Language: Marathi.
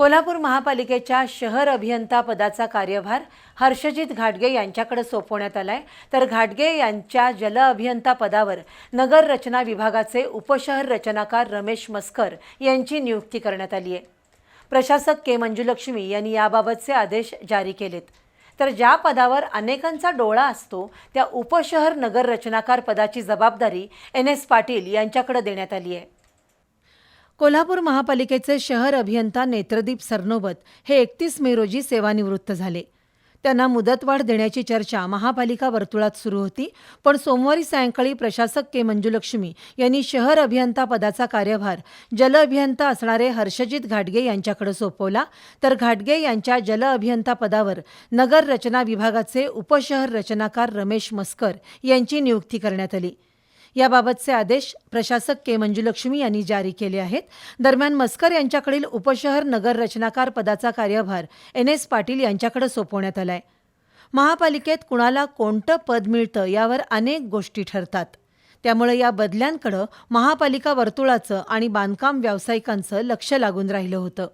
कोल्हापूर महापालिकेच्या शहर अभियंता पदाचा कार्यभार हर्षजित घाटगे यांच्याकडे सोपवण्यात आलाय. तर घाटगे यांच्या जल अभियंता पदावर नगर रचना विभागाचे उपशहर रचनाकार रमेश मस्कर यांची नियुक्ती करण्यात आली आहे. प्रशासक के मंजुलक्ष्मी यांनी याबाबतचे आदेश जारी केलेत. तर ज्या पदावर अनेकांचा डोळा असतो त्या उपशहर नगर रचनाकार पदाची जबाबदारी एन एस पाटील यांच्याकडे देण्यात आली आहे. कोल्हापूर महापालिकेचे शहर अभियंता नेत्रदीप सरनोबत हे एकतीस मे रोजी सेवानिवृत्त झाले. त्यांना मुदतवाढ देण्याची चर्चा महापालिका वर्तुळात सुरू होती पण सोमवारी सायंकाळी प्रशासक के. मंजुलक्ष्मी यांनी शहर अभियंता पदाचा कार्यभार जल अभियंता असणारे हर्षजित घाटगे यांच्याकडे सोपवला. तर घाटगे यांच्या जल अभियंता पदावर नगर रचना विभागाचे उपशहर रचनाकार रमेश मस्कर यांची नियुक्ती करण्यात आली. याबाबतचे आदेश प्रशासक के मंजुलक्ष्मी यांनी जारी केले आहेत. दरम्यान मस्कर यांच्याकडील उपशहर नगर रचनाकार पदाचा कार्यभार एन एस पाटील यांच्याकडे सोपवण्यात आलाय. महापालिकेत कुणाला कोणतं पद मिळतं यावर अनेक गोष्टी ठरतात. त्यामुळे या बदल्यांकडं महापालिका वर्तुळाचं आणि बांधकाम व्यावसायिकांचं लक्ष लागून राहिलं होतं.